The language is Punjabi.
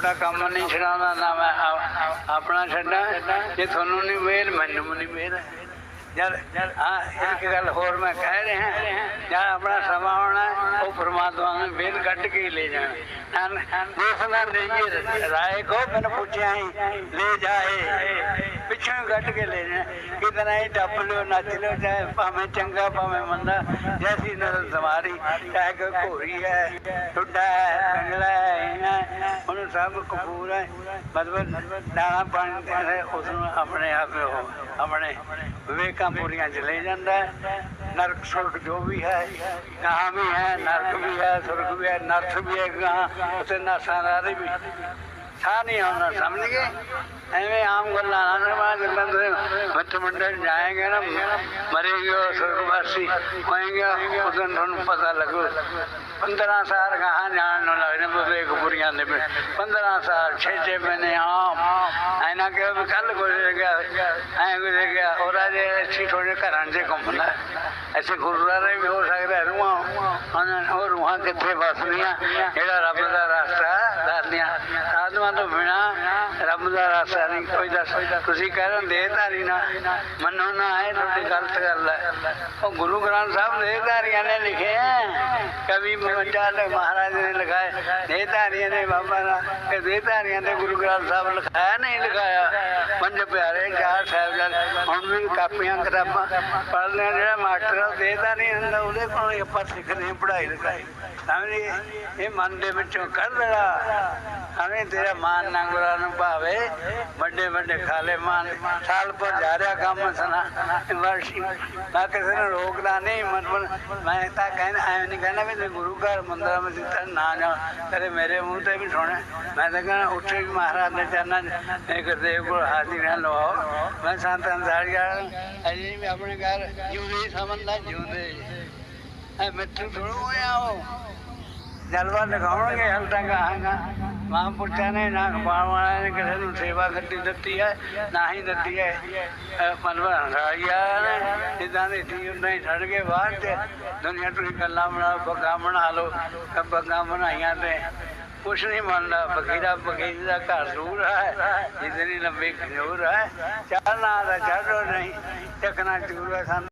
ਤੁਹਾਡਾ ਕੰਮ ਨਹੀਂ ਛਡਾਉਂਦਾ ਨਾ ਮੈਂ ਆਪਣਾ ਛੱਡਾਂ ਜੇ ਤੁਹਾਨੂੰ ਨਹੀਂ ਵੇਲ ਮੈਨੂੰ ਨਹੀਂ ਵੇਲ ਜਦ ਹਾਂ ਇੱਕ ਗੱਲ ਹੋਰ ਮੈਂ ਕਹਿ ਰਿਹਾ ਜਦ ਆਪਣਾ ਸਮਾਂ ਆਉਣਾ ਉਹ ਪ੍ਰਮਾਤਮਾ ਨੇ ਵੇਲ ਕੱਢ ਕੇ ਲੈ ਜਾਣਾ। ਦੇਖਦਾ ਨਹੀਂ ਰਾਏ ਕੋ ਮੈਨੂੰ ਪੁੱਛਿਆ ਹੀ ਲੈ ਜਾਏ ਪਿੱਛੋਂ ਕੱਢ ਕੇ ਲੈ ਜਾਣਾ। ਕਿਤਨਾ ਹੀ ਟੱਪ ਲਿਓ ਨੱਚ ਲਿਓ ਚਾਹੇ ਭਾਵੇਂ ਚੰਗਾ ਭਾਵੇਂ ਮੰਦਾ ਜੈਸੀ ਨਜ਼ਰ ਸਵਾਰੀ ਚਾਹੇ ਕੋਈ ਘੋਰੀ ਹੈ ਟੁੱਡਾ ਹੈ ਕੰਗਲਾ ਹੈ, ਉਹਨੂੰ ਸਭ ਕਪੂਰ ਹੈ। ਮਤਲਬ ਦਾਣਾ ਪਾਣੀ ਦੇ ਉਸ ਨੂੰ ਆਪਣੇ ਆਪ ਉਹ ਆਪਣੇ ਵਿਵੇਕਾਂ ਪੂਰੀਆਂ ਚ ਲੈ ਜਾਂਦਾ ਹੈ। ਨਰਕ ਸੁਰਗ ਜੋ ਵੀ ਹੈ ਕਹਾਂ ਵੀ ਹੈ, ਨਰਕ ਵੀ ਹੈ, ਸੁਰਗ ਵੀ ਹੈ ਨਰਕ ਵੀ ਹੈ ਕਹਾਂ ਉਸੇ ਨਸਾਂ ਦਾ ਵੀ। ਥਾ ਨਹੀਂ ਆਉਣਾ ਸਮਝ ਗਏ? ਐਵੇਂ ਆਮ ਗੱਲਾਂ ਨਾ ਨਰਮਾ ਜਦੋਂ ਤੁਸੀਂ ਬੱਚ ਮੰਡਲ ਜਾਏਗੇ ਨਾ ਮਰੇਗੇ ਉਹ ਸੁਰਗਵਾਸੀ ਹੋਏਗੇ ਉਸ ਤੁਹਾਨੂੰ ਪਤਾ ਲੱਗੂ। 15 ਸਾਲ ਕਹਾਂ ਜਾਣ ਨੂੰ ਲੱਗਦੇ ਵਿਵੇਕ ਪੁਰੀਆਂ ਦੇ 15 ਸਾਲ 6-6 ਮਹੀਨੇ ਆਮ। ਐਨਾ ਕਿ ਕੱਲ ਗੁਜ਼ਰ ਗਿਆ, ਐ ਗੁਜ਼ਰ ਗਿਆ। ਉਹਦਾ ਜੇ ਅੱਛੀ ਥੋੜੇ ਘਰਾਂ 'ਚ ਘੁੰਮਦਾ ਐਸੇ ਗੁਰਦੁਆਰੇ ਵੀ ਹੋ ਸਕਦਾ, ਰੂਹਾਂ। ਉਹਨਾਂ ਉਹ ਰੂਹਾਂ ਕਿੱਥੇ ਵਸਦੀਆਂ? ਜਿਹੜਾ ਰੱਬ ਦਾ ਰਸਤਾ ਸਾਧੂਆਂ ਤੋਂ ਬਿਨਾ ਰੱਬ ਦਾ ਰਸਤਾ ਨਹੀਂ ਕੋਈ ਦੱਸ ਤੁਸੀਂ ਕਹਿ ਰਹੇ ਦੇ ਧਾਰੀ ਨਾ। ਮੰਨੋ ਨਾ ਹੈ ਤੁਹਾਡੀ ਗਲਤ ਗੱਲ ਹੈ। ਉਹ ਗੁਰੂ ਗ੍ਰੰਥ ਸਾਹਿਬ ਦੇ ਨੇ ਲਿਖੇ ਹੈ ਕਵੀ ਮੰਡਲ ਮਹਾਰਾਜ ਨੇ ਲਿਖਾਏ। ਦੇ ਨੇ ਬਾਬਾ ਦਾ ਕਿ ਦੇ ਨੇ ਗੁਰੂ ਗ੍ਰੰਥ ਸਾਹਿਬ ਲਿਖਾਇਆ ਨਹੀਂ ਲਿਖਾਇਆ। ਪੰਜ ਪਿਆਰੇ ਚਾਰ ਸਾਹਿਬ ਹੁਣ ਵੀ ਕਾਪੀਆਂ ਕਿਤਾਬਾਂ ਪੜ੍ਹਦੇ ਜਿਹੜਾ ਮਾਸਟਰ ਆ, ਦੇ ਹੁੰਦਾ ਉਹਦੇ ਕੋਲੋਂ ਆਪਾਂ ਸਿੱਖਦੇ ਹਾਂ ਪੜ੍ਹਾਈ ਲਿਖਾਈ। ਸਮਝੇ? ਇਹ ਮਨ ਦੇ ਵਿੱਚੋਂ ਕੱਢ ਲੈਣਾ ਹਵੇਂ ਤੇਰਾ ਮਾਨ ਗੁਰਾਂ ਨੂੰ ਭਾਵੇ ਵੱਡੇ ਵੱਡੇ ਖਾਲੇ ਮਾਨ ਸਾਲ ਪਰ ਜਾ ਰਿਹਾ ਕੰਮ ਸਨਾ। ਵਰਸ਼ੀ ਮੈਂ ਕਿਸੇ ਨੂੰ ਰੋਕਦਾ ਨਹੀਂ, ਮਤਲਬ ਮੈਂ ਤਾਂ ਕਹਿੰਦਾ ਐਵੇਂ ਨਹੀਂ ਕਹਿੰਦਾ ਵੀ ਗੁਰੂ ਘਰ ਮੰਦਰਾਂ ਵਿੱਚ ਤਾਂ ਨਾ ਜਾ ਕਦੇ ਮੇਰੇ ਮੂੰਹ ਤੇ ਵੀ ਸੁਣਿਆ। ਮੈਂ ਤਾਂ ਕਹਿੰਦਾ ਉੱਥੇ ਵੀ ਮਹਾਰਾਜ ਦੇ ਚਰਨਾਂ 'ਚ ਗੁਰਦੇਵ ਕੋਲ ਹਾਜ਼ਰੀ ਲਵਾਓ। ਮੈਂ ਸੰਤ ਅੰਦਾਜ਼ੀਆ ਅਜੇ ਵੀ ਆਪਣੇ ਘਰ ਜਿਉਂਦੇ ਸਮਝਦਾ, ਜਿਉਂਦੇ। ਐ ਮਿੱਠੂ ਥੋੜ੍ਹਾ ਹੋਇਆ ਜਲਵਾ ਲਗਾਉਣਗੇ ਹਲ ਤੱਕ ਆਹਾਂਗਾ ਮਹਾਂਪੁਰਸ਼ਾਂ ਨੇ, ਨਾ ਖਪਾਣ ਵਾਲਿਆਂ ਨੇ ਕਿਸੇ ਨੂੰ ਸੇਵਾ ਕਰਦੀ ਦਿੱਤੀ ਹੈ, ਨਾ ਹੀ ਦਿੱਤੀ ਹੈ। ਮਨਵਰ ਰਾਇਆ ਇਦਾਂ ਦੇ ਸੀ ਉਹਨਾਂ ਹੀ ਛੱਡ ਕੇ ਬਾਹਰ ਤੇ ਦੁਨੀਆ ਤੋਂ ਗੱਲਾਂ ਬਣਾ ਬੱਗਾ ਬਣਾ ਲਓ ਬੱਗਾ ਬਣਾਈਆਂ ਤੇ ਕੁਛ ਨਹੀਂ ਮੰਨਦਾ ਫਕੀਰਾ ਫਕੀਰ ਦਾ ਘਰ ਦੂਰ ਹੈ ਜਿਤਨੀ ਲੰਬੀ ਖਜੂਰ ਹੈ। ਚਾਹਨਾ ਦਾ ਛੱਡੋ, ਨਹੀਂ। ਚੱਕਣਾ ਚੂਰ ਹੈ ਸਾਨੂੰ।